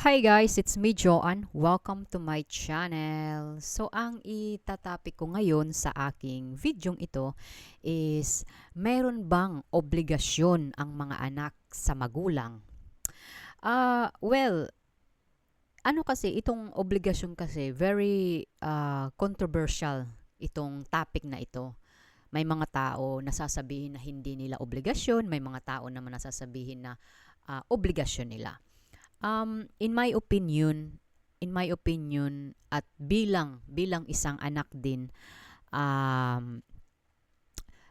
Hi guys, it's me Joanne. Welcome to my channel. So ang itatapik ko ngayon sa aking videong ito is meron bang obligasyon ang mga anak sa magulang? Ah, well, ano kasi itong obligasyon kasi very ah, controversial itong topic na ito. May mga tao nasasabihin na hindi nila obligasyon, may mga tao naman nasasabihin na ah, obligasyon nila. Um, in my opinion, in my opinion at bilang bilang isang anak din um,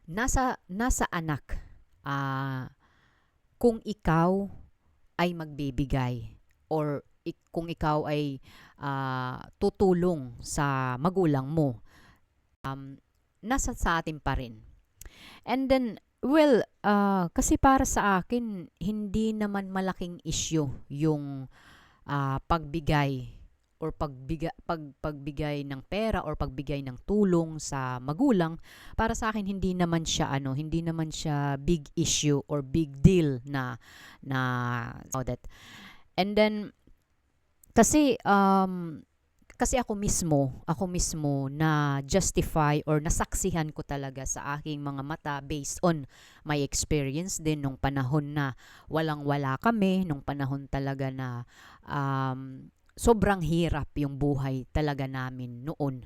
nasa nasa anak ah, kung ikaw ay magbibigay or kung ikaw ay ah, tutulong sa magulang mo um, nasa sa atin pa rin. And then well ah, kasi para sa akin hindi naman malaking issue yung ah, pagbigay or pagbiga, pag, pagbigay ng pera or pagbigay ng tulong sa magulang. Para sa akin hindi naman siya ano hindi naman siya big issue or big deal na na about that. And then kasi um kasi ako mismo ako mismo na justify or nasaksihan ko talaga sa aking mga mata based on my experience din nung panahon na walang wala kami nung panahon talaga na um, sobrang hirap yung buhay talaga namin noon.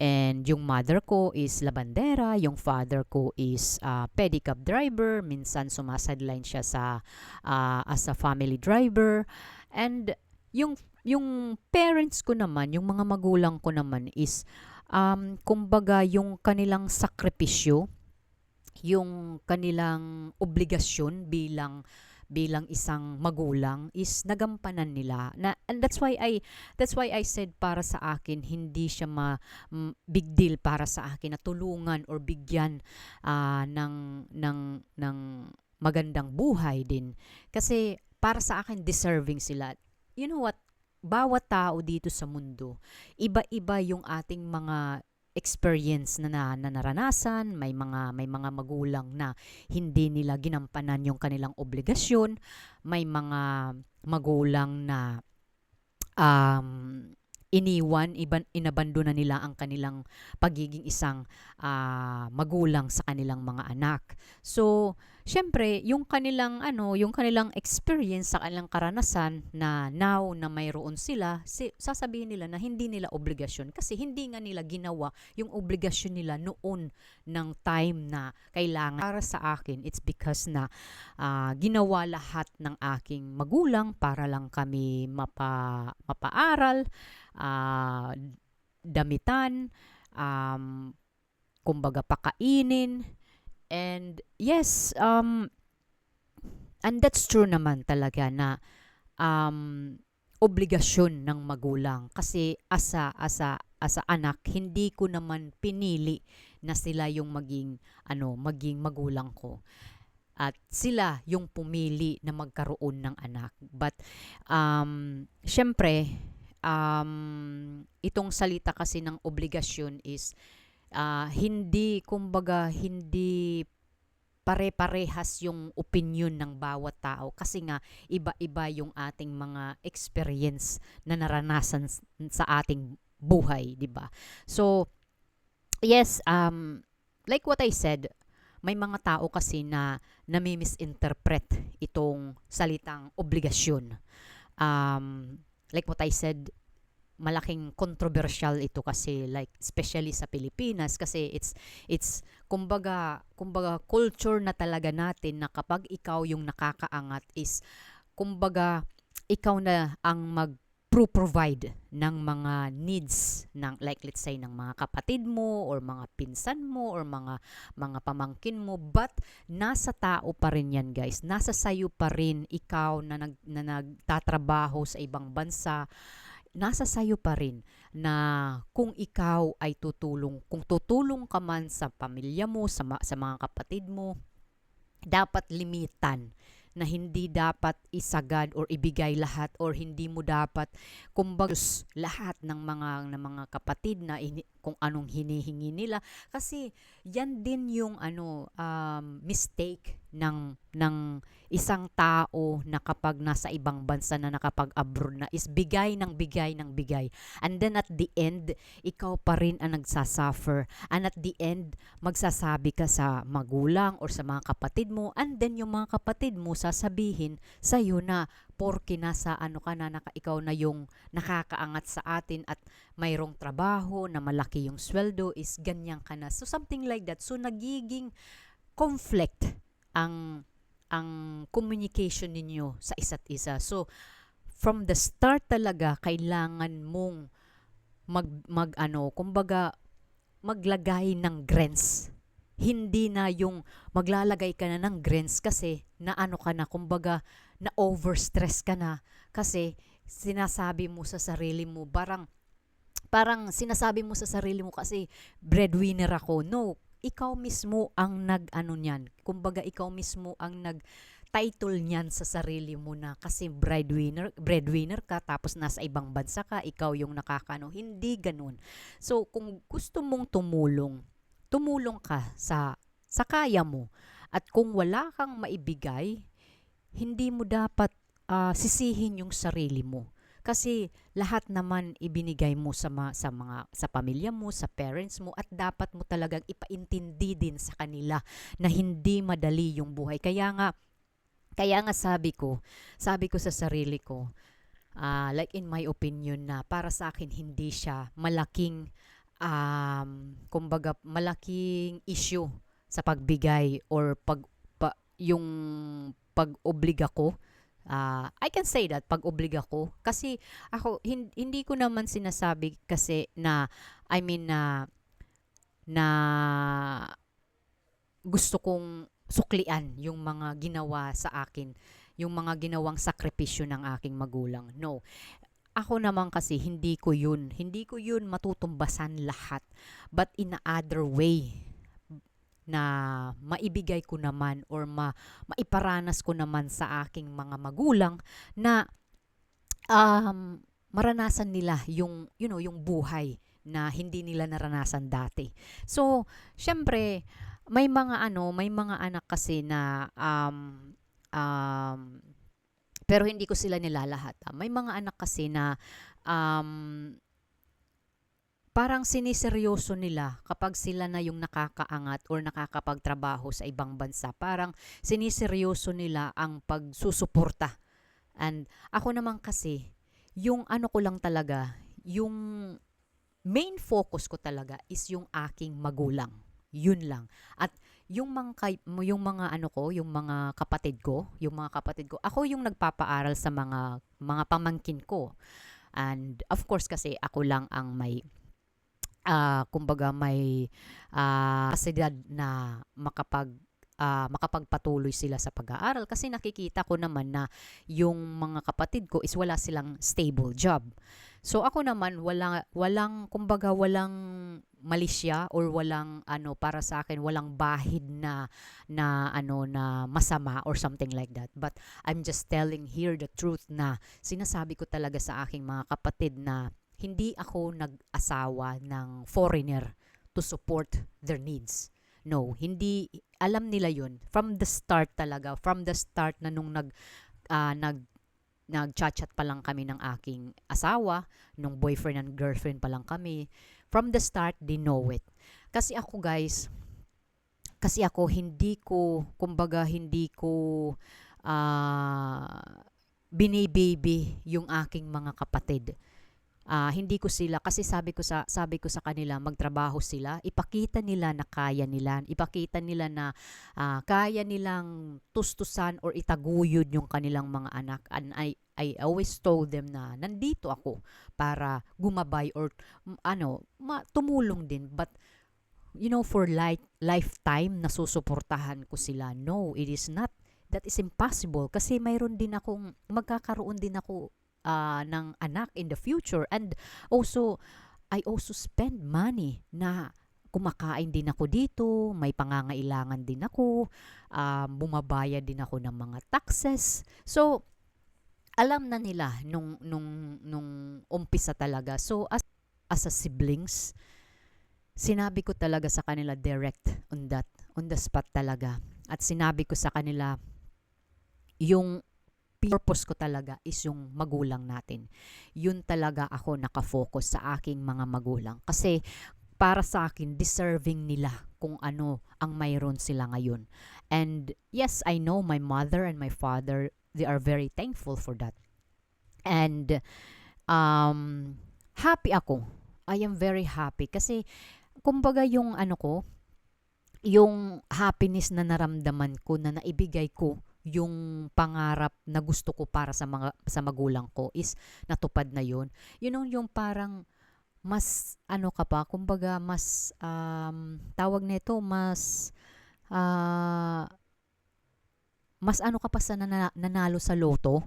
And yung mother ko is labandera, yung father ko is uh, pedicab driver, minsan sumasadline siya sa uh, as a family driver. And yung yung parents ko naman, yung mga magulang ko naman is um, kumbaga yung kanilang sakripisyo, yung kanilang obligasyon bilang bilang isang magulang is nagampanan nila na and that's why I that's why I said para sa akin hindi siya ma m- big deal para sa akin na tulungan or bigyan ah, ng ng ng magandang buhay din. Kasi para sa akin deserving sila. You know what bawat tao dito sa mundo iba-iba yung ating mga experience na, na, na naranasan, may mga may mga magulang na hindi nila ginampanan yung kanilang obligasyon, may mga magulang na um, iniwan, iban, inabando na nila ang kanilang pagiging isang ah, magulang sa kanilang mga anak. So, syempre, yung kanilang ano, yung kanilang experience sa kanilang karanasan na now na mayroon sila, si, sasabihin nila na hindi nila obligasyon kasi hindi nga nila ginawa yung obligasyon nila noon ng time na kailangan. Para sa akin, it's because na ah, ginawa lahat ng aking magulang para lang kami mapa, mapaaral, ah, damitan, um, kumbaga pakainin, and yes, um, and that's true naman talaga na um, obligasyon ng magulang. Kasi asa asa asa anak hindi ko naman pinili na sila yung maging ano maging magulang ko. At sila yung pumili na magkaroon ng anak. But um syempre um, itong salita kasi ng obligasyon is ah, hindi, kumbaga, hindi pare-parehas yung opinion ng bawat tao kasi nga iba-iba yung ating mga experience na naranasan sa ating buhay, 'di ba? So, yes, um like what I said, may mga tao kasi na nami-misinterpret itong salitang obligasyon. Um, like what I said, malaking controversial ito kasi like especially sa Pilipinas kasi it's it's kumbaga kumbaga culture na talaga natin na kapag ikaw yung nakakaangat is kumbaga ikaw na ang mag provide ng mga needs ng like let's say ng mga kapatid mo or mga pinsan mo or mga mga pamangkin mo. But nasa tao pa rin yan guys. Nasa sayo pa rin ikaw na nag na nagtatrabaho sa ibang bansa. Nasa sayo pa rin na kung ikaw ay tutulong, kung tutulong ka man sa pamilya mo, sa, sa mga kapatid mo, dapat limitan na hindi dapat isagad or ibigay lahat or hindi mo dapat kumbaga lahat ng mga ng mga kapatid na kung anong hinihingi nila. Kasi yan din yung ano um, mistake ng ng isang tao na kapag nasa ibang bansa na nakapag-abroad na is bigay ng bigay ng bigay. And then at the end ikaw pa rin ang nagsasuffer. And at the end magsasabi ka sa magulang or sa mga kapatid mo. And then yung mga kapatid mo sasabihin sa iyo na porke nasa ano ka na naka, ikaw na yung nakakaangat sa atin at mayroong trabaho na malaki yung sweldo is ganyan ka na so something like that so nagiging conflict ang ang communication ninyo sa isa't isa. So from the start talaga kailangan mong mag mag ano, kumbaga maglagay ng grants. Hindi na yung maglalagay ka na ng grants kasi na ano ka na, kumbaga na overstress ka na kasi sinasabi mo sa sarili mo parang parang sinasabi mo sa sarili mo kasi breadwinner ako. No, ikaw mismo ang nag-ano niyan. Kumbaga, ikaw mismo ang nag title niyan sa sarili mo na kasi breadwinner, breadwinner ka tapos nasa ibang bansa ka, ikaw yung nakakano. Hindi ganun. So, kung gusto mong tumulong, tumulong ka sa sa kaya mo. At kung wala kang maibigay, hindi mo dapat ah, sisihin yung sarili mo. Kasi lahat naman ibinigay mo sa, ma- sa mga sa pamilya mo, sa parents mo at dapat mo talagang ipaintindi din sa kanila na hindi madali yung buhay. Kaya nga kaya nga sabi ko, sabi ko sa sarili ko, ah, like in my opinion na para sa akin hindi siya malaking um, kumbaga malaking issue sa pagbigay or pag pa, yung pag-obliga ko Ah, I can say that pag obliga ko kasi ako hin- hindi ko naman sinasabi kasi na I mean na na gusto kong suklian yung mga ginawa sa akin, yung mga ginawang sakripisyo ng aking magulang. No. Ako naman kasi hindi ko yun, hindi ko yun matutumbasan lahat. But in a other way, na maibigay ko naman or ma, maiparanas ko naman sa aking mga magulang na um, maranasan nila yung you know yung buhay na hindi nila naranasan dati. So, syempre may mga ano, may mga anak kasi na um, um, pero hindi ko sila nilalahat. ah. May mga anak kasi na um, parang siniseryoso nila kapag sila na yung nakakaangat or nakakapagtrabaho sa ibang bansa. Parang siniseryoso nila ang pagsusuporta. And ako naman kasi, yung ano ko lang talaga, yung main focus ko talaga is yung aking magulang. Yun lang. At yung mga kay- yung mga ano ko, yung mga kapatid ko, yung mga kapatid ko, ako yung nagpapaaral sa mga mga pamangkin ko. And of course kasi ako lang ang may ah, kumbaga may ah, kapasidad na makapag ah, makapagpatuloy sila sa pag-aaral kasi nakikita ko naman na yung mga kapatid ko is wala silang stable job. So ako naman wala walang kumbaga walang malisya or walang ano para sa akin walang bahid na na ano na masama or something like that. But I'm just telling here the truth na sinasabi ko talaga sa aking mga kapatid na hindi ako nag-asawa ng foreigner to support their needs. No, hindi alam nila 'yun from the start talaga, from the start na nung nag ah, nag nag-chat pa lang kami ng aking asawa, nung boyfriend and girlfriend pa lang kami. From the start, they know it. Kasi ako guys, kasi ako hindi ko, kumbaga hindi ko ah binibaby yung aking mga kapatid. Ah, hindi ko sila kasi sabi ko sa sabi ko sa kanila magtrabaho sila, ipakita nila na kaya nila, ipakita nila na ah, kaya nilang tustusan or itaguyod yung kanilang mga anak. And I I always told them na nandito ako para gumabay or ano, tumulong din but you know for life lifetime na susuportahan ko sila. No, it is not that is impossible kasi mayroon din akong magkakaroon din ako ah, ng anak in the future and also I also spend money na kumakain din ako dito, may pangangailangan din ako, um, bumabayad din ako ng mga taxes. So, alam na nila nung, nung, nung umpisa talaga. So, as, as a siblings, sinabi ko talaga sa kanila direct on that, on the spot talaga. At sinabi ko sa kanila, yung purpose ko talaga is yung magulang natin. Yun talaga ako nakafocus sa aking mga magulang. Kasi para sa akin, deserving nila kung ano ang mayroon sila ngayon. And yes, I know my mother and my father, they are very thankful for that. And um, happy ako. I am very happy kasi kumbaga yung ano ko, yung happiness na naramdaman ko na naibigay ko yung pangarap na gusto ko para sa mga sa magulang ko is natupad na yun. You know, yung parang mas ano ka pa, kumbaga mas um, tawag nito mas ah, mas ano ka pa sa nana- nanalo sa loto.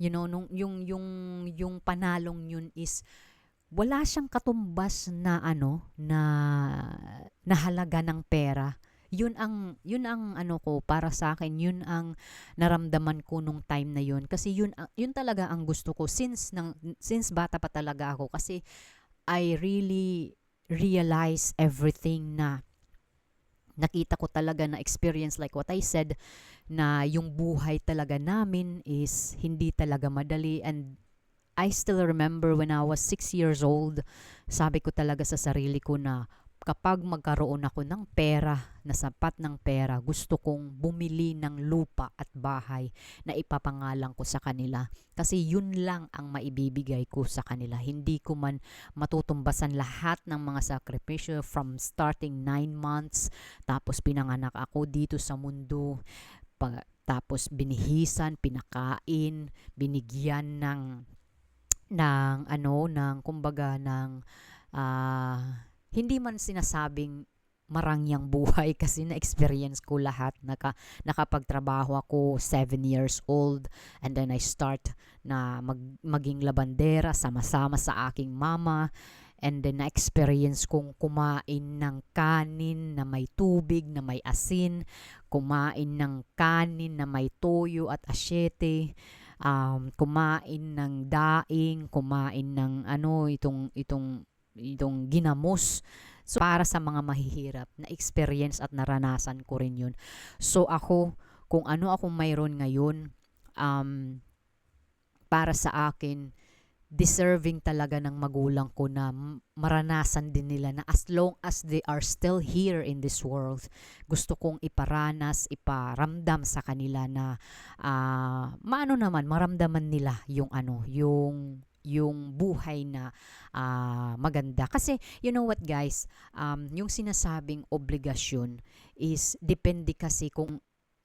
You know, nung yung yung yung panalong yun is wala siyang katumbas na ano na na halaga ng pera. Yun ang yun ang ano ko para sa akin, yun ang naramdaman ko nung time na yun. Kasi yun ang- yun talaga ang gusto ko since nang since bata pa talaga ako. Kasi I really realize everything na nakita ko talaga na experience like what I said na yung buhay talaga namin is hindi talaga madali. And I still remember when I was 6 years old, sabi ko talaga sa sarili ko na kapag magkaroon ako ng pera, na sapat ng pera, gusto kong bumili ng lupa at bahay na ipapangalan ko sa kanila. Kasi yun lang ang maibibigay ko sa kanila. Hindi ko man matutumbasan lahat ng mga sakripisyo from starting 9 months, tapos pinanganak ako dito sa mundo, pa- tapos binihisan, pinakain, binigyan ng ng ano ng kumbaga ng ah, hindi man sinasabing marangyang buhay kasi na-experience ko lahat. Naka, nakapagtrabaho ako 7 years old and then I start na mag, maging labandera sama-sama sa aking mama and then na-experience kong kumain ng kanin na may tubig, na may asin, kumain ng kanin na may toyo at asyete, um, kumain ng daing, kumain ng ano itong itong itong ginamos. So para sa mga mahihirap na experience at naranasan ko rin 'yun. So ako kung ano ako mayroon ngayon um, para sa akin deserving talaga ng magulang ko na maranasan din nila na as long as they are still here in this world gusto kong iparanas, iparamdam sa kanila na ah, maano naman maramdaman nila yung ano, yung yung buhay na ah, maganda. Kasi you know what guys, um, yung sinasabing obligasyon is depende kasi kung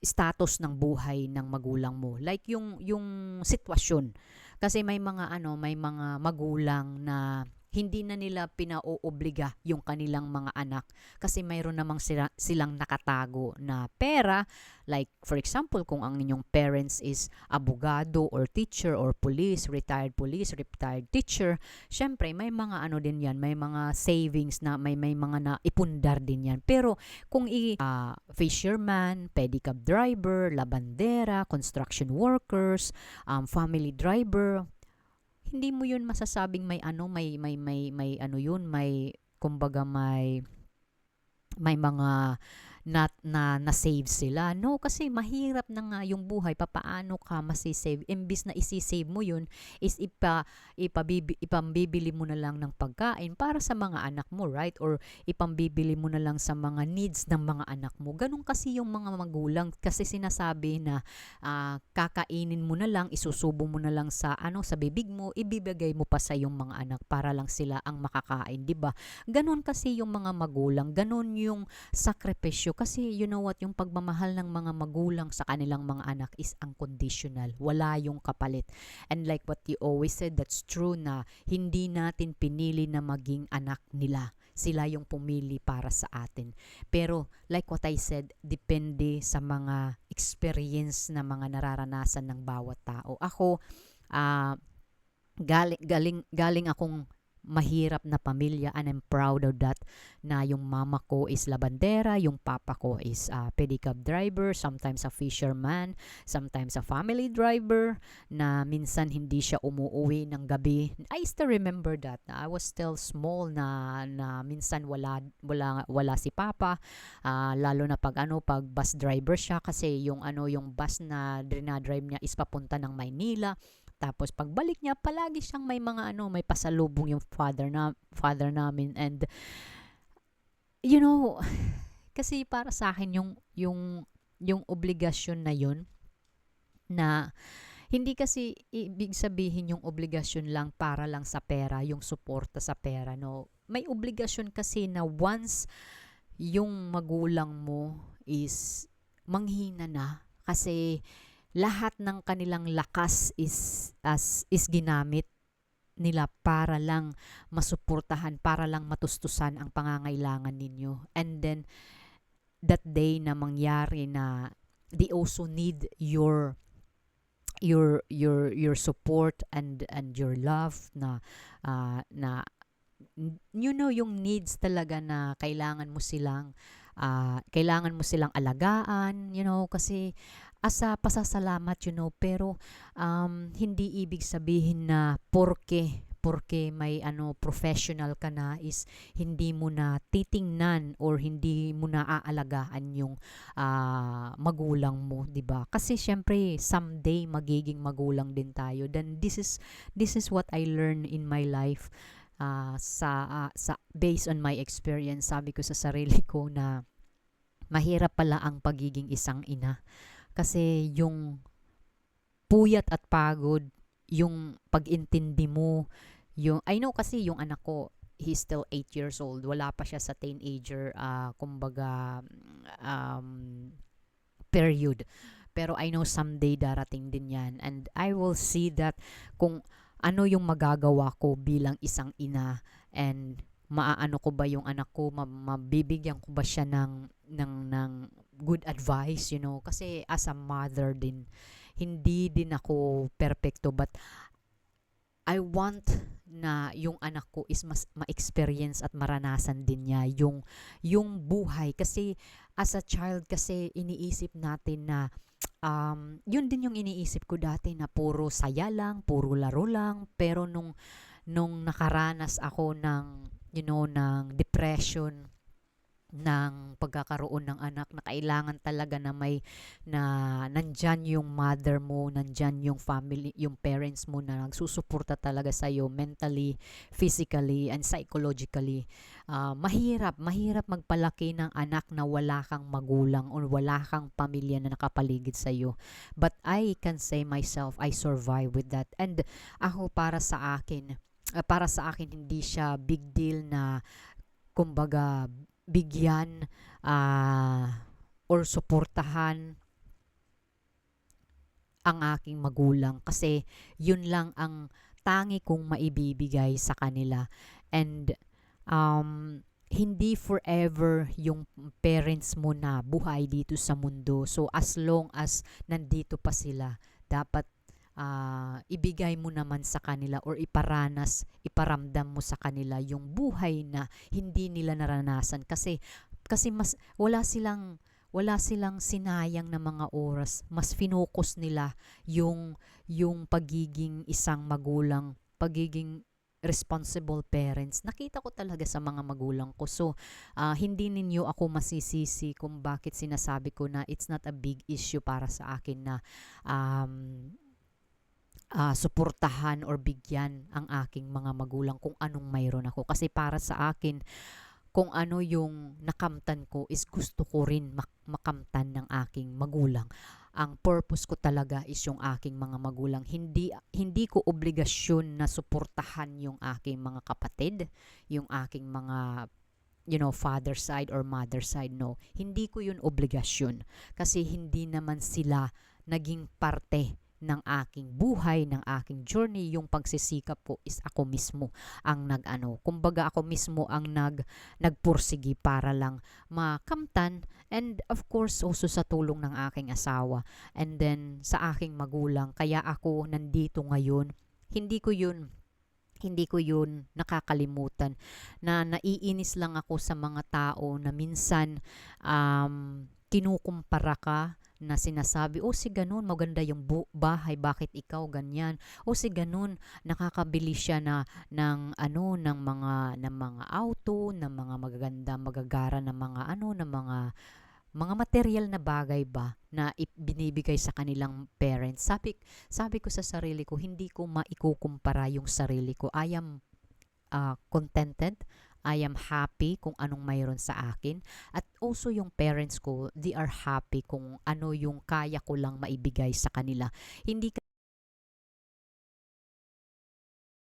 status ng buhay ng magulang mo. Like yung yung sitwasyon. Kasi may mga ano, may mga magulang na hindi na nila pinaoobliga yung kanilang mga anak kasi mayroon namang sila, silang nakatago na pera. Like for example kung ang inyong parents is abogado or teacher or police retired police retired teacher syempre may mga ano din yan may mga savings na may may mga na ipundar din yan. Pero kung i ah, fisherman pedicab driver labandera construction workers um, family driver hindi mo yun masasabing may ano may may may may ano yun may kumbaga may may mga na, na na-save sila. No, kasi mahirap na nga yung buhay. Papaano ka masisave? Imbis na isi-save mo yun, is ipa, ipabibi, ipambibili mo na lang ng pagkain para sa mga anak mo, right? Or ipambibili mo na lang sa mga needs ng mga anak mo. Ganun kasi yung mga magulang. Kasi sinasabi na ah, kakainin mo na lang, isusubo mo na lang sa ano sa bibig mo, ibibigay mo pa sa yung mga anak para lang sila ang makakain, 'di ba? Ganon kasi yung mga magulang, ganon yung sakripisyo kasi you know what, yung pagmamahal ng mga magulang sa kanilang mga anak is unconditional. Wala yung kapalit. And like what you always said, that's true na hindi natin pinili na maging anak nila. Sila yung pumili para sa atin. Pero like what I said, depende sa mga experience na mga nararanasan ng bawat tao. Ako, ah, galing, galing, galing akong mahirap na pamilya and I'm proud of that na yung mama ko is labandera, yung papa ko is a pedicab driver, sometimes a fisherman, sometimes a family driver na minsan hindi siya umuwi ng gabi. I still remember that. I was still small na na minsan wala wala wala si papa Ah, lalo na pag ano pag bus driver siya kasi yung ano yung bus na dinadrive niya is papunta ng Maynila tapos pagbalik niya palagi siyang may mga ano may pasalubong yung father na father namin and you know kasi para sa akin yung yung yung obligasyon na yun na hindi kasi ibig sabihin yung obligasyon lang para lang sa pera, yung suporta sa pera, no. May obligasyon kasi na once yung magulang mo is manghina na kasi lahat ng kanilang lakas is as is ginamit nila para lang masuportahan, para lang matustusan ang pangangailangan ninyo. And then that day na mangyari na they also need your your your your support and and your love na ah, na you know yung needs talaga na kailangan mo silang ah, kailangan mo silang alagaan you know kasi asa pasasalamat you know. Pero um, hindi ibig sabihin na porke porke may ano professional ka na is hindi mo na titingnan or hindi mo na aalagaan yung ah, magulang mo 'di ba? Kasi syempre someday magiging magulang din tayo. Then this is this is what I learned in my life ah, sa ah, sa based on my experience. Sabi ko sa sarili ko na mahirap pala ang pagiging isang ina kasi yung puyat at pagod yung pag-intindi mo yung I know kasi yung anak ko he's still 8 years old. Wala pa siya sa teenager ah, kumbaga um, period. Pero I know someday darating din yan. And I will see that kung ano yung magagawa ko bilang isang ina and maaano ko ba yung anak ko ma- mabibigyan ko ba siya ng ng ng good advice you know kasi as a mother din hindi din ako perpekto but I want na yung anak ko is mas ma-experience at maranasan din niya yung yung buhay. Kasi as a child kasi iniisip natin na um, yun din yung iniisip ko dati na puro saya lang, puro laro lang. Pero nung nung nakaranas ako ng you know ng depression ng pagkakaroon ng anak na kailangan talaga na may na nandyan yung mother mo, nandyan yung family, yung parents mo na nagsusuporta talaga sa iyo mentally, physically, and psychologically. Ah, mahirap, mahirap magpalaki ng anak na wala kang magulang or wala kang pamilya na nakapaligid sa iyo. But I can say myself, I survive with that. And ako para sa akin, ah, para sa akin hindi siya big deal na kumbaga bigyan ah, or suportahan ang aking magulang kasi yun lang ang tangi kong maibibigay sa kanila. And um, hindi forever yung parents mo na buhay dito sa mundo. So as long as nandito pa sila dapat ah, ibigay mo naman sa kanila or iparanas, iparamdam mo sa kanila yung buhay na hindi nila naranasan kasi kasi mas wala silang wala silang sinayang na mga oras. Mas finokus nila yung yung pagiging isang magulang, pagiging responsible parents. Nakita ko talaga sa mga magulang ko. So, ah, hindi ninyo ako masisisi kung bakit sinasabi ko na it's not a big issue para sa akin na um, ah, suportahan or bigyan ang aking mga magulang kung anong mayroon ako. Kasi para sa akin, kung ano yung nakamtan ko is gusto ko rin mak- makamtan ng aking magulang. Ang purpose ko talaga is yung aking mga magulang. Hindi hindi ko obligasyon na suportahan yung aking mga kapatid, yung aking mga you know, father side or mother side. No, hindi ko yun obligasyon. Kasi hindi naman sila naging parte ng aking buhay, ng aking journey, yung pagsisikap ko is ako mismo ang nag-ano. Kumbaga ako mismo ang nag nagpursigi para lang makamtan and of course also sa tulong ng aking asawa and then sa aking magulang. Kaya ako nandito ngayon. Hindi ko yun hindi ko yun nakakalimutan na naiinis lang ako sa mga tao na minsan um, kinukumpara ka na sinasabi, oh si ganun, maganda yung bahay, bakit ikaw ganyan? O si ganun, nakakabili siya na ng ano ng mga ng mga auto, ng mga magaganda, magagara ng mga ano, ng mga mga material na bagay ba na binibigay sa kanilang parents. Sabi, sabi ko sa sarili ko, hindi ko maikukumpara yung sarili ko. I am uh, contented. I am happy kung anong mayroon sa akin. At also yung parents ko, they are happy kung ano yung kaya ko lang maibigay sa kanila. Hindi